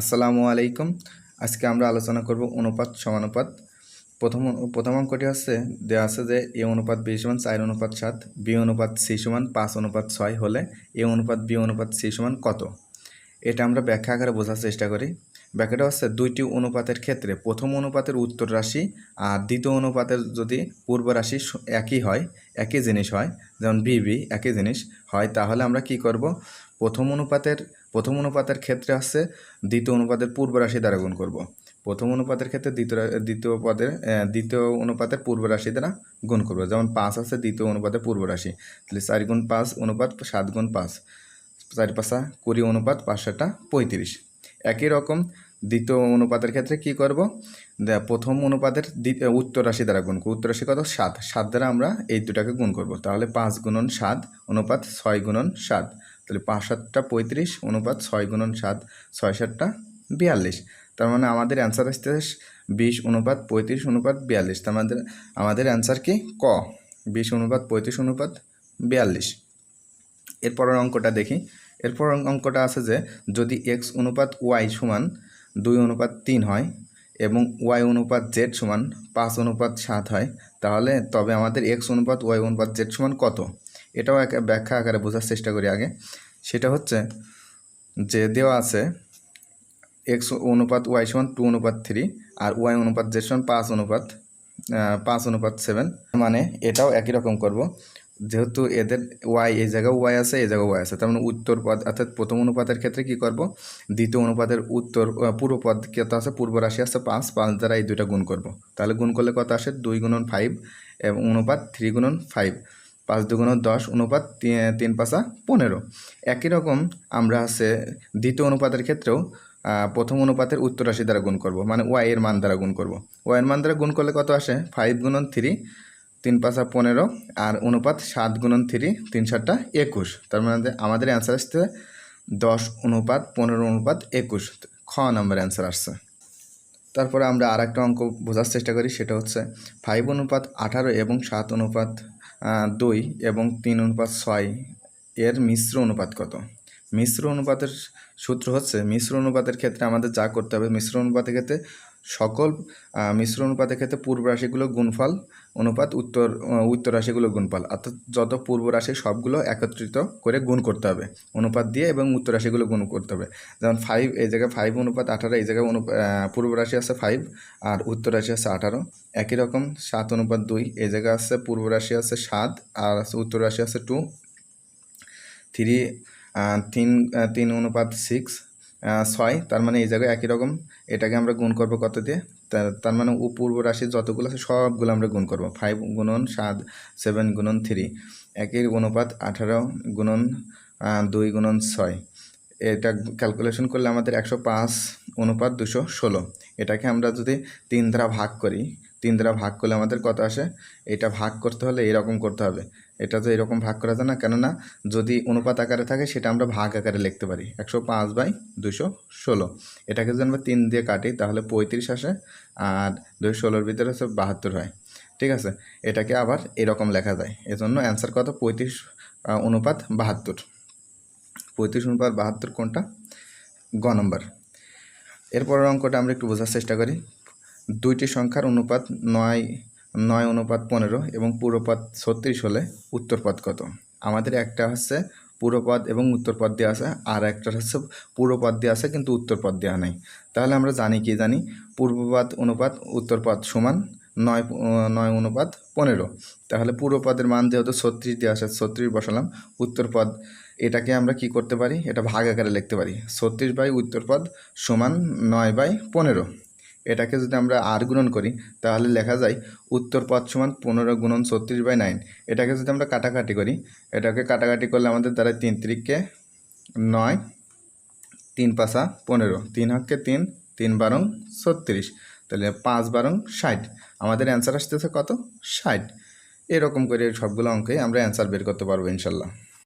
আসসালামু আলাইকুম। আজকে আমরা আলোচনা করব অনুপাত, সমানুপাত। প্রথম প্রথম অঙ্কটি হচ্ছে দেওয়া আছে যে এ অনুপাত বি সমান চার অনুপাত সাত, বি অনুপাত সি সমান পাঁচ অনুপাত ছয় হলে এ অনুপাত বি অনুপাত সি সমান কত? এটা আমরা ব্যাখ্যা আকারে বোঝার চেষ্টা করি। ব্যাখ্যাটা হচ্ছে দুইটি অনুপাতের ক্ষেত্রে প্রথম অনুপাতের উত্তর রাশি আর দ্বিতীয় অনুপাতের যদি পূর্ব রাশি একই হয়, একই জিনিস হয়, যেমন বি বি একই জিনিস হয়, তাহলে আমরা কি করব? প্রথম অনুপাতের প্রথম অনুপাতের ক্ষেত্রে হচ্ছে দ্বিতীয় অনুপাতের পূর্ব রাশি দ্বারা গুণ করব। প্রথম অনুপাতের ক্ষেত্রে দ্বিতীয় দ্বিতীয় পদের দ্বিতীয় অনুপাতের পূর্ব রাশি দ্বারা গুণ করব। যেমন পাঁচ আছে দ্বিতীয় অনুপাতের পূর্ব রাশি, তাহলে চার গুণ পাঁচ অনুপাত সাত গুণ পাঁচ, চার পাঁচা কুড়ি অনুপাত পাঁচশোটা পঁয়ত্রিশ। একই রকম দ্বিতীয় অনুপাতের ক্ষেত্রে কি করব? প্রথম অনুপাতের উত্তর রাশি দ্বারা গুণ করব। উত্তর রাশি কত? সাত। সাত দ্বারা আমরা এই দুটাকে গুণ করব। তাহলে পাঁচ গুণন সাত, অনুপাত ছয় গুণন সাত। তাহলে পাঁচ সাতটা পঁয়ত্রিশ, অনুপাত ছয় গুণন সাত, ছয় সাতটা বিয়াল্লিশ। তার মানে আমাদের অ্যান্সার আসতে বিশ, অনুপাত পঁয়ত্রিশ, অনুপাত বিয়াল্লিশ। তার আমাদের আমাদের অ্যান্সার কি? ক। বিশ, অনুপাত পঁয়ত্রিশ, অনুপাত বিয়াল্লিশ। এরপরের অঙ্কটা দেখি। এরপর অঙ্কটা আছে যে, যদি এক্স অনুপাত ওয়াই সমান দুই অনুপাত তিন হয় এবং ওয়াই অনুপাত জেড সমান পাঁচ অনুপাত সাত হয়, তাহলে তবে আমাদের এক্স অনুপাত, ওয়াই অনুপাত, জেড সমান কত? এটাও এক, ব্যাখ্যা আকারে বোঝার চেষ্টা করি আগে। সেটা হচ্ছে যে দেওয়া আছে এক্স অনুপাত, ওয়াই সমান টু অনুপাত থ্রি আর ওয়াই অনুপাত, জেড সমান পাঁচ অনুপাত পাঁচ অনুপাত সেভেন। মানে এটাও একই রকম করব। যেহেতু এদের ওয়াই এই জায়গায় ওয়াই আছে, এই জায়গায় ওয়াই আছে। তার মানে উত্তর পদ, অর্থাৎ প্রথম অনুপাতের ক্ষেত্রে কি করব? দ্বিতীয় অনুপাতের উত্তর পূর্ব পদ কত আছে? পূর্ব রাশি আছে পাঁচ পাঁচ দ্বারা এই দুইটা গুণ করব। তাহলে গুণ করলে কত আসে? দুই গুণন ফাইভ এবং অনুপাত থ্রি গুণন ফাইভ পাঁচ দুগুণ দশ, অনুপাত তিন পাঁচা পনেরো। একই রকম আমরা আছে দ্বিতীয় অনুপাতের ক্ষেত্রেও প্রথম অনুপাতের উত্তর রাশি দ্বারা গুণ করব। মানে ওয়াই এর মান দ্বারা গুণ করব। ওয়াই এর মান দ্বারা গুণ করলে কত আসে? ফাইভ গুণন থ্রি তিন পাঁচা পনেরো আর অনুপাত সাত গুণন থ্রি তিন সাতটা একুশ। তার মানে আমাদের অ্যান্সার আসছে দশ অনুপাত পনেরো অনুপাত একুশ। খ নাম্বার অ্যান্সার আসছে। তারপরে আমরা আর একটা অঙ্ক বোঝার চেষ্টা করি, সেটা হচ্ছে ফাইভ অনুপাত আঠারো এবং সাত অনুপাত দুই এবং তিন অনুপাত ছয়, এর মিশ্র অনুপাত কত? মিশ্র অনুপাতের সূত্র হচ্ছে, মিশ্র অনুপাতের ক্ষেত্রে আমাদের যা করতে হবে, মিশ্র অনুপাতের ক্ষেত্রে সকল মিশ্র অনুপাতের ক্ষেত্রে পূর্ব রাশিগুলো গুণফল অনুপাত, উত্তর উত্তর রাশিগুলো গুণফল। অর্থাৎ যত পূর্ব রাশি সবগুলো একত্রিত করে গুণ করতে হবে। অনুপাত দিয়ে এবং উত্তর রাশিগুলো গুণ করতে হবে। যেমন ফাইভ এই জায়গায় ফাইভ অনুপাত আঠারো, এই জায়গায় অনু পূর্ব রাশি আছে ফাইভ আর উত্তর রাশি আছে আঠারো। একই রকম সাত অনুপাত দুই, এই জায়গায় আছে পূর্ব রাশি আছে সাত আর আছে উত্তর রাশি আছে টু থ্রি তিন তিন অনুপাত সিক্স ছয়, তার মানে এই জায়গায় একই রকম। এটাকে আমরা গুণ করব কত দিয়ে? তার মানে পূর্ব রাশির যতগুলো আছে সবগুলো আমরা গুণ করব। ফাইভ গুণন সাত সেভেন গুণন থ্রি একই অনুপাত আঠারো গুণন দুই গুণন ছয়। এটা ক্যালকুলেশন করলে আমাদের একশো পাঁচ অনুপাত দুশো ষোলো। এটাকে আমরা যদি তিন দ্বারা ভাগ করি, তিন দ্বারা ভাগ করলে আমাদের কত আসে? এটা ভাগ করতে হলে এরকম করতে হবে। এটা তো এরকম ভাগ করা যায় না। কেননা যদি অনুপাত আকারে থাকে, সেটা আমরা ভাগ আকারে লিখতে পারি। একশো পাঁচ বাই দুশো ষোলো। এটাকে যদি আমরা তিন দিয়ে কাটি, তাহলে পঁয়ত্রিশ আসে আর দুশো ষোলোর ভিতরে হচ্ছে বাহাত্তর হয়। ঠিক আছে? এটাকে আবার এরকম লেখা যায়। এজন্য অ্যান্সার কত? পঁয়ত্রিশ অনুপাত বাহাত্তর। পঁয়ত্রিশ অনুপাত বাহাত্তর কোনটা? গ নম্বর। এরপরের অঙ্কটা আমরা একটু বোঝার চেষ্টা করি। দুইটি সংখ্যার অনুপাত নয় নয় অনুপাত পনেরো এবং পুরোপদ ছত্রিশ হলে উত্তরপদ কত? আমাদের একটা হচ্ছে পুরোপদ এবং উত্তরপদ দেওয়া আছে, আর একটা হচ্ছে পুরোপদ দেওয়া আছে কিন্তু উত্তরপদ দেওয়া নেই। তাহলে আমরা জানি কি জানি? পূর্বপদ অনুপাত উত্তরপদ সমান নয় নয় অনুপাত পনেরো। তাহলে পুরোপদের মান যেহেতু ছত্রিশ দেওয়া আছে, ছত্রিশ বসালাম উত্তরপদ এটাকে আমরা কি করতে পারি? এটা ভাগ আকারে লিখতে পারি। ছত্রিশ বাই উত্তরপদ সমান নয় বাই পনেরো। এটাকে যদি আমরা আর গুণন করি, তাহলে লেখা যায় উত্তর পদ সমান পনেরো গুণন ছত্রিশ বাই নাইন এটাকে যদি আমরা কাটাকাটি করি, এটাকে কাটাকাটি করলে আমাদের দ্বারা তিন তিরিককে নয়, তিন পাঁচা পনেরো, তিন হককে তিন তিন বারং ছত্রিশ। তাহলে পাঁচ বারং ষাট। আমাদের অ্যান্সার আসতেছে কত? ষাট। এরকম করে সবগুলো অঙ্কে আমরা অ্যান্সার বের করতে পারব ইনশাল্লাহ।